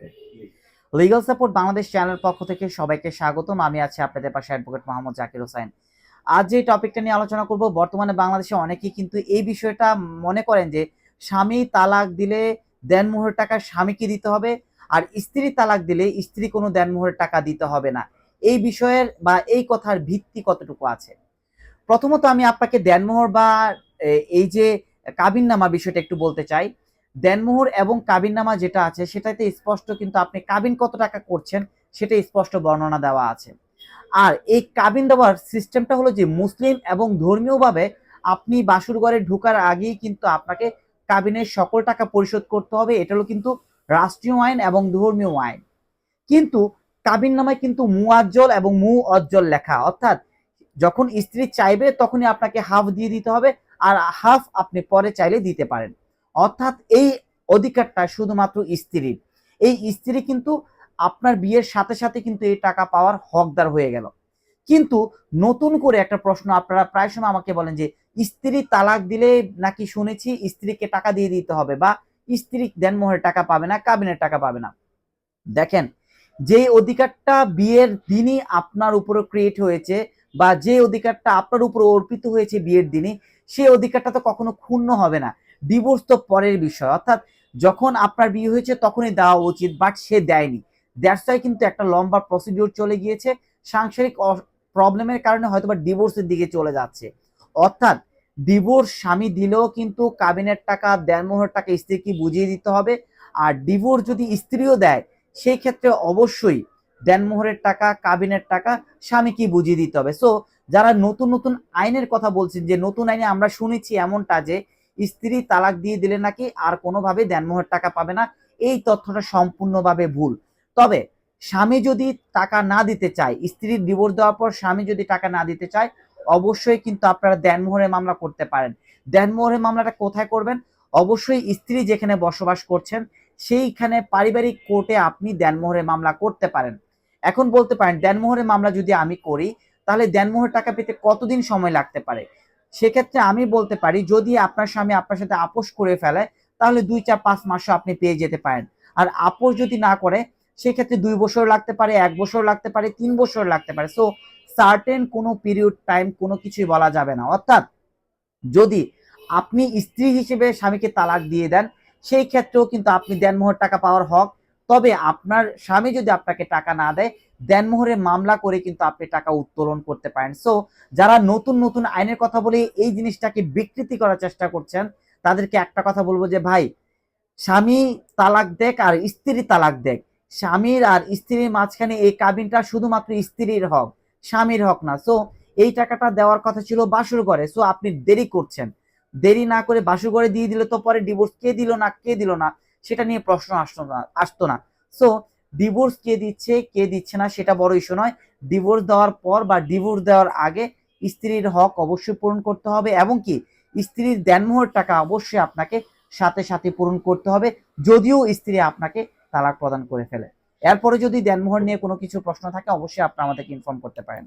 Okay legal support Bangladesh channel পক্ষ থেকে সবাইকে স্বাগতম। আমি আছি আপনাদের পাশে অ্যাডভোকেট মোহাম্মদ জাকির হোসেন। আজ যে টপিকটা নিয়ে আলোচনা করব, বর্তমানে বাংলাদেশে অনেকেই কিন্তু এই বিষয়টা মনে করেন যে, স্বামী তালাক দিলে দেনমোহরের টাকা স্বামীকে দিতে হবে আর স্ত্রী তালাক দিলে স্ত্রী কোনো দেনমোহরের টাকা দিতে হবে না। এই বিষয়ের বা এই কথার ভিত্তি কতটুকু আছে? প্রথমত আমি আপনাকে দেনমোহর বা এই যে কাবিননামা বিষয়টা একটু বলতে চাই। দেনমোহর এবং কাবিননামা যেটা আছে, সেটাতে স্পষ্ট কিন্তু আপনি কাবিন কত টাকা করছেন, সেটা স্পষ্ট বর্ণনা দেওয়া আছে। আর এই কাবিন দেওয়ার সিস্টেমটা হলো যে, মুসলিম এবং ধর্মীয়ভাবে আপনি বাসুর ঘরে ঢোকার আগেই কিন্তু আপনাকে কাবিনের সকল টাকা পরিশোধ করতে হবে, এটা হলো কিন্তু রাষ্ট্রীয় আইন এবং ধর্মীয় আইন। কিন্তু কাবিন নামায় কিন্তু মু মুআজ্জল এবং মু অজ্জল লেখা, অর্থাৎ যখন স্ত্রী চাইবে তখনই আপনাকে হাফ দিয়ে দিতে হবে, আর হাফ আপনি পরে চাইলে দিতে পারেন। অর্থাৎ এই অধিকারটা শুধুমাত্র স্ত্রীর। এই স্ত্রী কিন্তু আপনার বিয়ের সাথে সাথে কিন্তু এই টাকা পাওয়ার হকদার হয়ে গেল। কিন্তু নতুন করে একটা প্রশ্ন আপনারা প্রায় সময় আমাকে বলেন যে, স্ত্রী তালাক দিলে নাকি শুনেছি স্ত্রীকে টাকা দিয়ে দিতে হবে বা স্ত্রী দেনমোহরের টাকা পাবে না, কাবিনের টাকা পাবে না। দেখেন, যে অধিকারটা বিয়ের দিনই আপনার উপরে ক্রিয়েট হয়েছে বা যে অধিকারটা আপনার উপর অর্পিত হয়েছে বিয়ের দিনে সেই অধিকারটা তো কখনো ক্ষুণ্ণ হবে না। ডিভোর্স তো পরের বিষয়। অর্থাৎ যখন আপনার বিয়ে হয়েছে তখনই দেওয়া উচিত বাট সে দেয়নি। দ্যাটস ওয়াই কিন্তু একটা লম্বা প্রসিডিওর চলে গিয়েছে। সাংসারিক প্রবলেমের কারণে হয়তো বা ডিভোর্সের দিকে চলে যাচ্ছে। অর্থাৎ ডিভোর্স স্বামী দিলেও কিন্তু কাবিনের টাকা, দেনমোহর টাকা স্ত্রীকে বুঝিয়ে দিতে হবে। আর ডিভোর্স যদি স্ত্রীও দেয়, সেই ক্ষেত্রে অবশ্যই দেনমোহরের টাকা, কাবিনের টাকা স্বামীকে বুঝিয়ে দিতে হবে। সো যারা নতুন নতুন আইনের কথা বলছেন, যে নতুন আইনে আমরা শুনেছি এমনটা যে স্ত্রী তালাক দিয়ে দিলে নাকি? আর কোনোভাবে দেনমোহর টাকা পাবে না? এই তথ্যটা সম্পূর্ণভাবে ভুল। তবে স্বামী যদি টাকা না দিতে চায়, স্ত্রীর ডিভোর্স দেওয়ার পর স্বামী যদি টাকা না দিতে চায়, অবশ্যই কিন্তু আপনারা দেনমোহরের মামলা করতে পারেন। দেনমোহরের মামলাটা কোথায় করবেন? অবশ্যই স্ত্রী যেখানে বসবাস করছেন, সেইখানে পারিবারিক কোর্টে আপনি দেনমোহরের মামলা করতে পারেন। এখন বলতে পারেন, দেনমোহরের মামলা যদি আমি করি, তাহলে দেনমোহর টাকা পেতে কতদিন সময় লাগতে পারে? সেক্ষেত্রে আমি বলতে পারি, যদি আপনার স্বামী আপনার সাথে আপোষ করে ফেলে, তাহলে দুই চার পাঁচ মাসও আপনি পেয়ে যেতে পারেন। আর আপোষ যদি না করে, সেক্ষেত্রে দুই বছর লাগতে পারে, এক বছর লাগতে পারে, তিন বছর লাগতে পারে। সো সার্টেন কোনো পিরিয়ড টাইম কোনো কিছুই বলা যাবে না। অর্থাৎ যদি আপনি স্ত্রী হিসেবে স্বামীকে তালাক দিয়ে দেন, সেই ক্ষেত্রেও কিন্তু আপনি দেনমোহর টাকা পাওয়ার হক। তবে আপনার স্বামী যদি আপনাকে টাকা না দেয় দেনমোহরে মামলা করে কিন্তু আপনি টাকা উত্তোলন করতে পারেন। সো যারা নতুন নতুন আইনের কথা বলে এই জিনিসটাকে বিকৃতি করার চেষ্টা করছেন, তাদেরকে একটা কথা বলব যে, ভাই, স্বামী তালাক দেখ আর স্ত্রী তালাক দেখ স্বামীর আর স্ত্রীর মাঝখানে এই কাবিনটা শুধুমাত্র স্ত্রীর হক, স্বামীর হক না। সো এই টাকাটা দেওয়ার কথা ছিল বাসুর ঘরে। সো আপনি দেরি করছেন। দেরি না করে বাসুর ঘরে দিয়ে দিলে তো পরে ডিভোর্স কে দিল না, কে দিল না? সেটা নিয়ে প্রশ্ন আসতো না আসতো না। সো ডিভোর্স কে দিচ্ছে কে দিচ্ছে না সেটা বড় ইস্যু নয়। ডিভোর্স দেওয়ার পর বা ডিভোর্স দেওয়ার আগে স্ত্রীর হক অবশ্যই পূরণ করতে হবে এবং কি স্ত্রীর দেনমোহর টাকা অবশ্যই আপনাকে সাথে সাথে পূরণ করতে হবে, যদিও স্ত্রী আপনাকে তালাক প্রদান করে ফেলে। এরপরে যদি দেনমোহর নিয়ে কোনো কিছু প্রশ্ন থাকে, অবশ্যই আপনি আমাদেরকে ইনফর্ম করতে পারেন।